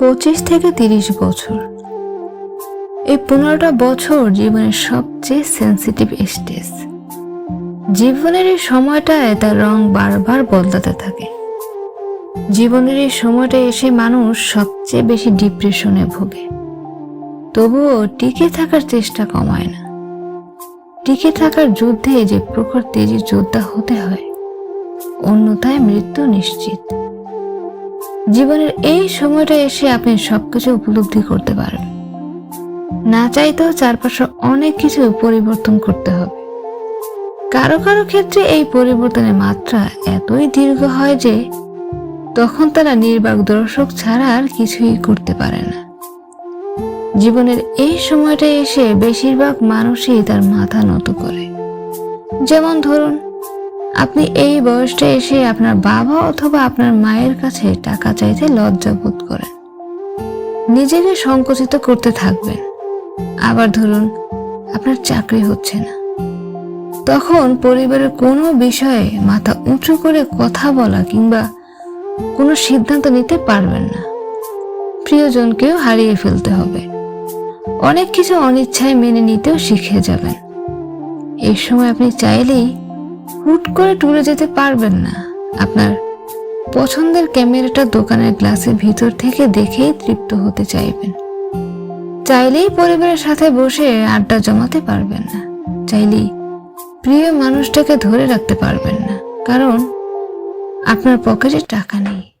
পঁচিশ থেকে তিরিশ বছর। এই পনেরোটা বছর জীবনের সবচেয়ে সেন্সিটিভ স্টেজ জীবনের এই সময়টায় তার রং বারবার বদলাতে থাকে। জীবনের এই সময়টা এসে মানুষ সবচেয়ে বেশি ডিপ্রেশনে ভোগে। তবুও টিকে থাকার চেষ্টা কমায় না। টিকে থাকার যুদ্ধে যে প্রখর তেজি যোদ্ধা হতে হয়, অন্যথায় মৃত্যু নিশ্চিত। জীবনের এই সময়টা এসে আপনি সবকিছু উপলব্ধি করতে পারেন। না চাইতেও চারপাশে অনেক কিছু পরিবর্তন করতে হবে। কারও কারও ক্ষেত্রে এই পরিবর্তনের মাত্রা এতই দীর্ঘ হয় যে তখন তারা নির্বাক দর্শক ছাড়া আর কিছুই করতে পারে না। জীবনের এই সময়টা এসে বেশিরভাগ মানুষই তার মাথা নত করে। যেমন ধরুন আপনি এই বয়সটা এসে আপনার বাবা অথবা আপনার মায়ের কাছে টাকা চাইতে লজ্জা বোধ করেন। নিজেকে সংকুচিত করতে থাকবেন। আবার ধরুন, আপনার চাকরি হচ্ছে না। তখন পরিবারের কোনো বিষয়ে মাথা উঁচু করে কথা বলা কিংবা কোনো সিদ্ধান্ত নিতে পারবেন না। প্রিয়জনকেও হারিয়ে ফেলতে হবে। অনেক কিছু অনিচ্ছায় মেনে নিতেও শিখে যাবেন। এই সময় আপনি চাইলেই হুট করে টুরে যেতে পারবেন না। আপনার পছন্দের ক্যামেরাটা দোকানের গ্লাসের ভিতর থেকে দেখেই তৃপ্ত হতে চাইবেন। চাইলেই পরিবারের সাথে বসে আড্ডা জমাতে পারবেন না। চাইলেই প্রিয় মানুষটাকে ধরে রাখতে পারবেন না। কারণ আপনার পকেটে টাকা নেই।